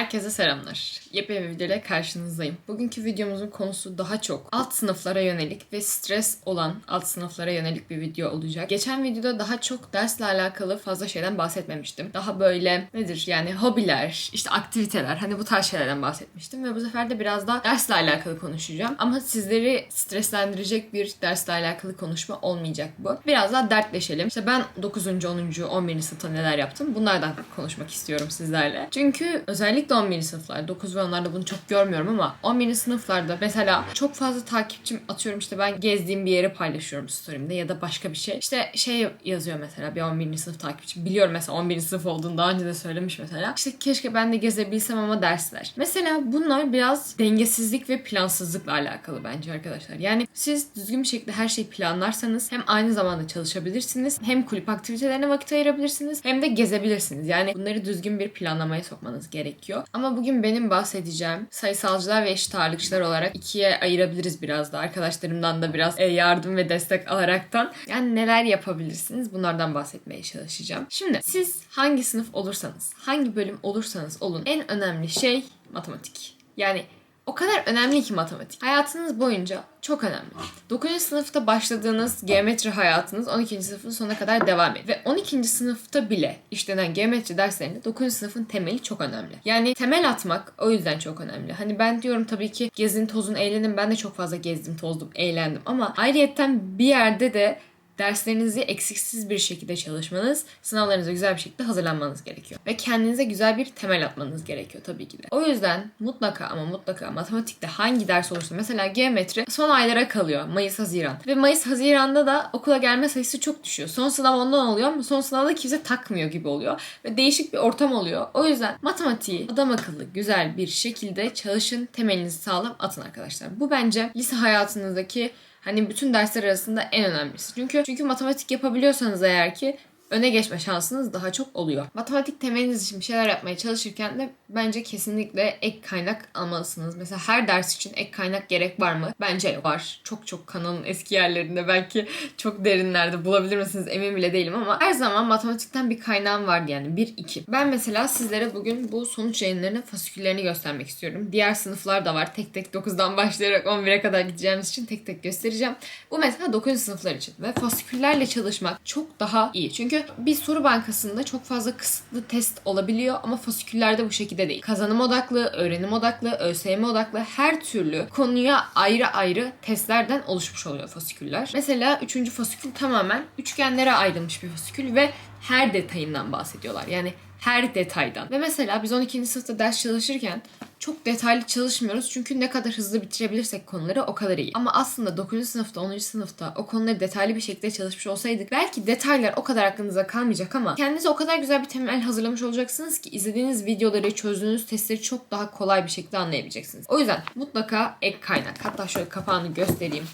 Herkese selamlar. Yepyeni bir videoyla karşınızdayım. Bugünkü videomuzun konusu daha çok alt sınıflara yönelik ve stres olan alt sınıflara yönelik bir video olacak. Geçen videoda daha çok dersle alakalı fazla şeyden bahsetmemiştim. Daha böyle nedir yani hobiler, işte aktiviteler hani bu tarz şeylerden bahsetmiştim. Ve bu sefer de biraz daha dersle alakalı konuşacağım. Ama sizleri streslendirecek bir dersle alakalı konuşma olmayacak bu. Biraz daha dertleşelim. İşte ben 9. 10. 11. sınıfta neler yaptım bunlardan konuşmak istiyorum sizlerle. Çünkü özellikle 11. sınıflar 9 ve 10'larda bunu çok görmüyorum ama 11. sınıflarda mesela çok fazla takipçim atıyorum işte ben gezdiğim bir yeri paylaşıyorum story'imde ya da başka bir şey. İşte şey yazıyor mesela bir 11. sınıf takipçim. Biliyorum mesela 11. sınıf olduğunu daha önce de söylemiş mesela. İşte keşke ben de gezebilsem ama dersler. Mesela bunlar biraz dengesizlik ve plansızlıkla alakalı bence arkadaşlar. Yani siz düzgün bir şekilde her şeyi planlarsanız hem aynı zamanda çalışabilirsiniz hem kulüp aktivitelerine vakit ayırabilirsiniz hem de gezebilirsiniz. Yani bunları düzgün bir planlamaya sokmanız gerekiyor. Ama bugün benim bahsedeceğim sayısalcılar ve eşit ağırlıkçılar olarak ikiye ayırabiliriz biraz da. Arkadaşlarımdan da biraz e, yardım ve destek alaraktan. Yani neler yapabilirsiniz bunlardan bahsetmeye çalışacağım. Şimdi siz hangi sınıf olursanız, hangi bölüm olursanız olun en önemli şey matematik. Yani o kadar önemli ki matematik. Hayatınız boyunca çok önemli. 9. sınıfta başladığınız geometri hayatınız 12. sınıfın sonuna kadar devam ediyor. Ve 12. sınıfta bile işlenen geometri derslerinde 9. sınıfın temeli çok önemli. Yani temel atmak o yüzden çok önemli. Hani ben diyorum tabii ki gezin tozun eğlenin. Ben de çok fazla gezdim tozdum eğlendim. Ama ayrıyetten bir yerde de derslerinizi eksiksiz bir şekilde çalışmanız, sınavlarınıza güzel bir şekilde hazırlanmanız gerekiyor. Ve kendinize güzel bir temel atmanız gerekiyor tabii ki de. O yüzden mutlaka ama mutlaka matematikte hangi ders olursa mesela geometri son aylara kalıyor. Mayıs, Haziran. Ve Mayıs, Haziran'da da okula gelme sayısı çok düşüyor. Son sınav ondan oluyor ama son sınavda kimse takmıyor gibi oluyor. Ve değişik bir ortam oluyor. O yüzden matematiği adam akıllı güzel bir şekilde çalışın. Temelinizi sağlam atın arkadaşlar. Bu bence lise hayatınızdaki Hani bütün dersler arasında en önemlisi. Çünkü çünkü matematik yapabiliyorsanız eğer ki öne geçme şansınız daha çok oluyor. Matematik temeliniz için bir şeyler yapmaya çalışırken de bence kesinlikle ek kaynak almalısınız. Mesela her ders için ek kaynak gerek var mı? Bence var. Çok çok kanalın eski yerlerinde belki çok derinlerde bulabilir misiniz emin bile değilim ama her zaman matematikten bir kaynağım vardı yani 1-2. Ben mesela sizlere bugün bu sonuç yayınlarının fasiküllerini göstermek istiyorum. Diğer sınıflar da var. Tek tek 9'dan başlayarak 11'e kadar gideceğimiz için tek tek göstereceğim. Bu mesela 9. sınıflar için ve fasiküllerle çalışmak çok daha iyi. Çünkü bir soru bankasında çok fazla kısıtlı test olabiliyor ama fasiküllerde bu şekilde değil. Kazanım odaklı, öğrenim odaklı, ÖSYM odaklı her türlü konuya ayrı ayrı testlerden oluşmuş oluyor fasiküller. Mesela 3. fasikül tamamen üçgenlere ayrılmış bir fasikül ve her detayından bahsediyorlar. Yani her detaydan. Ve mesela biz 12. sınıfta ders çalışırken çok detaylı çalışmıyoruz. Çünkü ne kadar hızlı bitirebilirsek konuları o kadar iyi. Ama aslında 9. sınıfta, 10. sınıfta o konuları detaylı bir şekilde çalışmış olsaydık belki detaylar o kadar aklınıza kalmayacak ama kendinize o kadar güzel bir temel hazırlamış olacaksınız ki izlediğiniz videoları, çözdüğünüz testleri çok daha kolay bir şekilde anlayabileceksiniz. O yüzden mutlaka ek kaynak. Hatta şöyle kapağını göstereyim.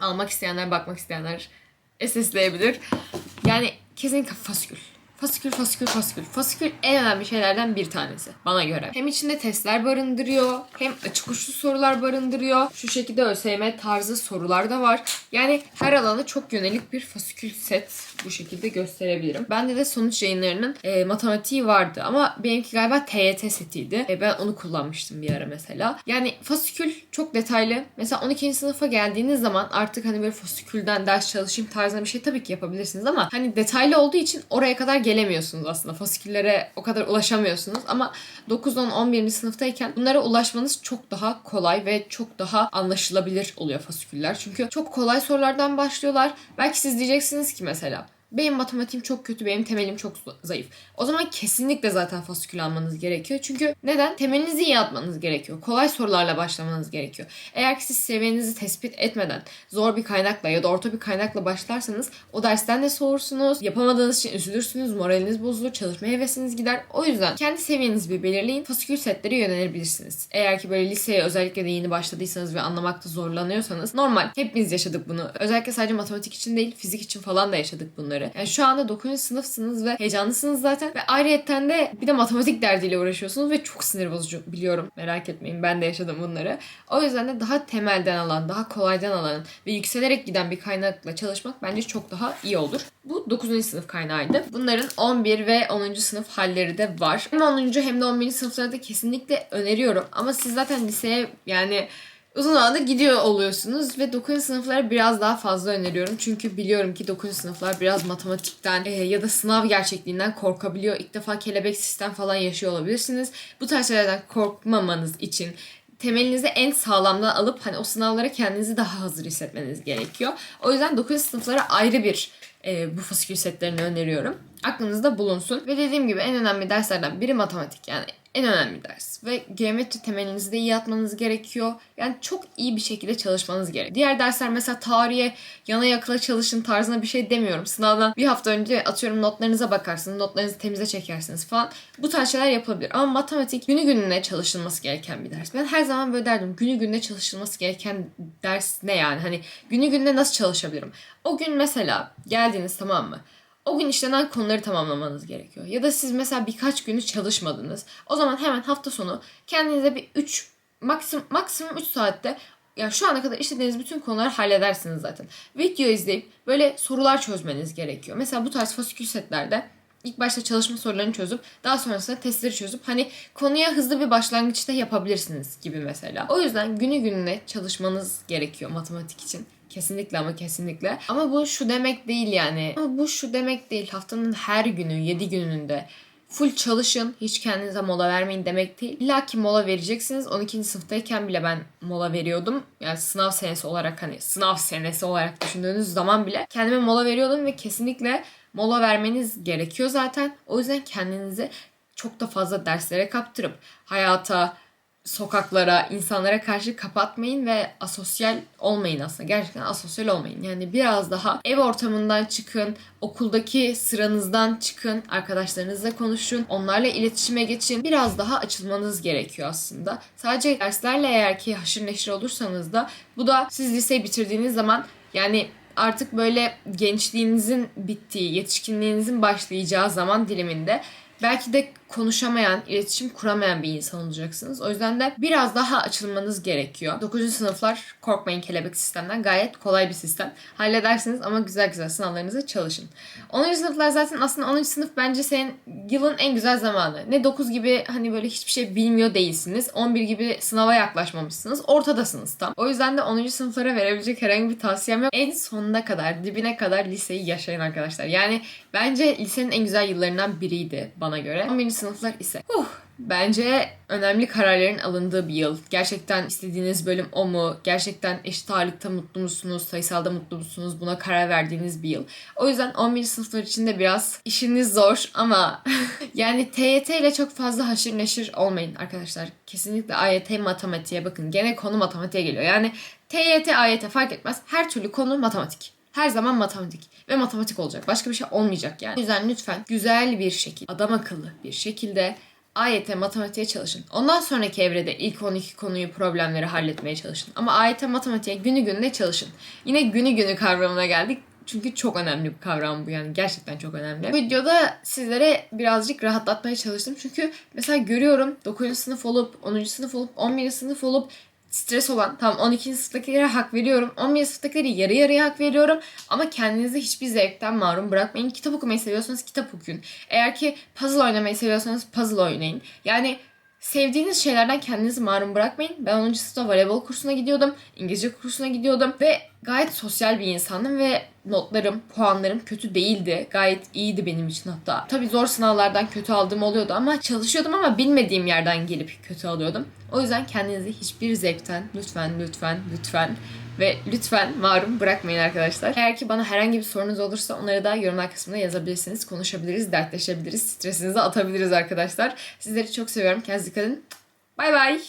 Almak isteyenler, bakmak isteyenler SS'leyebilir. Yani kesinlikle fasikül. Fasikül, fasikül, fasikül. Fasikül en önemli şeylerden bir tanesi bana göre. Hem içinde testler barındırıyor, hem açık uçlu sorular barındırıyor. Şu şekilde ÖSYM tarzı sorular da var. Yani her alana çok yönelik bir fasikül set bu şekilde gösterebilirim. Bende de sonuç yayınlarının e, matematiği vardı ama benimki galiba TYT setiydi. E, ben onu kullanmıştım bir ara mesela. Yani fasikül çok detaylı. Mesela 12. sınıfa geldiğiniz zaman artık hani böyle fasikülden ders çalışayım tarzında bir şey tabii ki yapabilirsiniz ama hani detaylı olduğu için oraya kadar gelemiyorsunuz aslında. Fasiküllere o kadar ulaşamıyorsunuz ama 9, 10, 11. sınıftayken bunlara ulaşmanız çok daha kolay ve çok daha anlaşılabilir oluyor fasiküller. Çünkü çok kolay sorulardan başlıyorlar. Belki siz diyeceksiniz ki mesela benim matematiğim çok kötü, benim temelim çok zayıf. O zaman kesinlikle zaten fasikül almanız gerekiyor. Çünkü neden? Temelinizi iyi atmanız gerekiyor. Kolay sorularla başlamanız gerekiyor. Eğer ki siz seviyenizi tespit etmeden zor bir kaynakla ya da orta bir kaynakla başlarsanız o dersten de soğursunuz. Yapamadığınız için üzülürsünüz, moraliniz bozulur, çalışma hevesiniz gider. O yüzden kendi seviyenizi bir belirleyin. Fasikül setlere yönelebilirsiniz. Eğer ki böyle liseye özellikle de yeni başladıysanız ve anlamakta zorlanıyorsanız normal. Hepimiz yaşadık bunu. Özellikle sadece matematik için değil, fizik için falan da yaşadık bunları bunları. Yani şu anda 9. sınıfsınız ve heyecanlısınız zaten. Ve ayrıyetten de bir de matematik derdiyle uğraşıyorsunuz ve çok sinir bozucu biliyorum. Merak etmeyin ben de yaşadım bunları. O yüzden de daha temelden alan, daha kolaydan alan ve yükselerek giden bir kaynakla çalışmak bence çok daha iyi olur. Bu 9. sınıf kaynağıydı. Bunların 11 ve 10. sınıf halleri de var. Hem 10. hem de 11. sınıfları da kesinlikle öneriyorum. Ama siz zaten liseye yani uzun zamandır gidiyor oluyorsunuz ve 9. sınıflara biraz daha fazla öneriyorum. Çünkü biliyorum ki 9. sınıflar biraz matematikten e, ya da sınav gerçekliğinden korkabiliyor. İlk defa kelebek sistem falan yaşıyor olabilirsiniz. Bu tarz şeylerden korkmamanız için temelinizi en sağlamdan alıp hani o sınavlara kendinizi daha hazır hissetmeniz gerekiyor. O yüzden 9. sınıflara ayrı bir e, bu fasikül setlerini öneriyorum. Aklınızda bulunsun. Ve dediğim gibi en önemli derslerden biri matematik. Yani en önemli ders. Ve geometri temelinizi de iyi atmanız gerekiyor. Yani çok iyi bir şekilde çalışmanız gerekiyor. Diğer dersler mesela tarihe yana yakıla çalışın tarzına bir şey demiyorum. Sınavdan bir hafta önce atıyorum notlarınıza bakarsınız. Notlarınızı temize çekersiniz falan. Bu tarz şeyler yapılabilir. Ama matematik günü gününe çalışılması gereken bir ders. Ben her zaman böyle derdim. Günü gününe çalışılması gereken ders ne yani? Hani günü gününe nasıl çalışabilirim? O gün mesela geldiniz tamam mı? O gün işlenen konuları tamamlamanız gerekiyor. Ya da siz mesela birkaç günü çalışmadınız. O zaman hemen hafta sonu kendinize bir 3 maksimum maksimum 3 saatte ya şu ana kadar işlediğiniz bütün konuları halledersiniz zaten. Video izleyip böyle sorular çözmeniz gerekiyor. Mesela bu tarz fasikül setlerde ilk başta çalışma sorularını çözüp daha sonrasında testleri çözüp hani konuya hızlı bir başlangıçta yapabilirsiniz gibi mesela. O yüzden günü gününe çalışmanız gerekiyor matematik için. Kesinlikle ama kesinlikle. Ama bu şu demek değil yani. Ama bu şu demek değil. Haftanın her günü, 7 gününde full çalışın, hiç kendinize mola vermeyin demek değil. İlla ki mola vereceksiniz. 12. sınıftayken bile ben mola veriyordum. Yani sınav senesi olarak hani sınav senesi olarak düşündüğünüz zaman bile kendime mola veriyordum ve kesinlikle mola vermeniz gerekiyor zaten. O yüzden kendinizi çok da fazla derslere kaptırıp hayata, sokaklara, insanlara karşı kapatmayın ve asosyal olmayın aslında. Gerçekten asosyal olmayın. Yani biraz daha ev ortamından çıkın, okuldaki sıranızdan çıkın, arkadaşlarınızla konuşun, onlarla iletişime geçin. Biraz daha açılmanız gerekiyor aslında. Sadece derslerle eğer ki haşır neşir olursanız da bu da siz liseyi bitirdiğiniz zaman yani artık böyle gençliğinizin bittiği, yetişkinliğinizin başlayacağı zaman diliminde belki de konuşamayan, iletişim kuramayan bir insan olacaksınız. O yüzden de biraz daha açılmanız gerekiyor. 9. sınıflar korkmayın kelebek sistemden. Gayet kolay bir sistem. Halledersiniz ama güzel güzel sınavlarınızı çalışın. 10. sınıflar zaten aslında 10. sınıf bence senin yılın en güzel zamanı. Ne 9 gibi hani böyle hiçbir şey bilmiyor değilsiniz. 11 gibi sınava yaklaşmamışsınız. Ortadasınız tam. O yüzden de 10. sınıflara verebilecek herhangi bir tavsiyem yok. En sonuna kadar, dibine kadar liseyi yaşayın arkadaşlar. Yani bence lisenin en güzel yıllarından biriydi bana göre. 11 sınıflar ise huh, bence önemli kararların alındığı bir yıl. Gerçekten istediğiniz bölüm o mu? Gerçekten eşit ağırlıkta mutlu musunuz? Sayısalda mutlu musunuz? Buna karar verdiğiniz bir yıl. O yüzden 11 sınıflar için de biraz işiniz zor ama yani TYT ile çok fazla haşır neşir olmayın arkadaşlar. Kesinlikle AYT matematiğe bakın. Gene konu matematiğe geliyor. Yani TYT, AYT fark etmez. Her türlü konu matematik. Her zaman matematik. Ve matematik olacak. Başka bir şey olmayacak yani. O yüzden lütfen güzel bir şekilde, adam akıllı bir şekilde AYT matematiğe çalışın. Ondan sonraki evrede ilk 12 konuyu, problemleri halletmeye çalışın. Ama AYT matematiğe günü gününe çalışın. Yine günü günü kavramına geldik. Çünkü çok önemli bir kavram bu yani gerçekten çok önemli. Bu videoda sizlere birazcık rahatlatmaya çalıştım. Çünkü mesela görüyorum 9. sınıf olup, 10. sınıf olup, 11. sınıf olup stres olan tam 12. sınıftakilere hak veriyorum. 11. sınıftakilere yarı yarıya hak veriyorum. Ama kendinizi hiçbir zevkten mahrum bırakmayın. Kitap okumayı seviyorsanız kitap okuyun. Eğer ki puzzle oynamayı seviyorsanız puzzle oynayın. Yani sevdiğiniz şeylerden kendinizi mahrum bırakmayın. Ben 10. sınıfta voleybol kursuna gidiyordum. İngilizce kursuna gidiyordum. Ve gayet sosyal bir insandım ve notlarım, puanlarım kötü değildi. Gayet iyiydi benim için hatta. Tabii zor sınavlardan kötü aldığım oluyordu ama çalışıyordum ama bilmediğim yerden gelip kötü alıyordum. O yüzden kendinizi hiçbir zevkten lütfen lütfen lütfen ve lütfen mahrum bırakmayın arkadaşlar. Eğer ki bana herhangi bir sorunuz olursa onları da yorumlar kısmında yazabilirsiniz. Konuşabiliriz, dertleşebiliriz, stresinizi atabiliriz arkadaşlar. Sizleri çok seviyorum. Kendinize dikkat edin. Bay bay.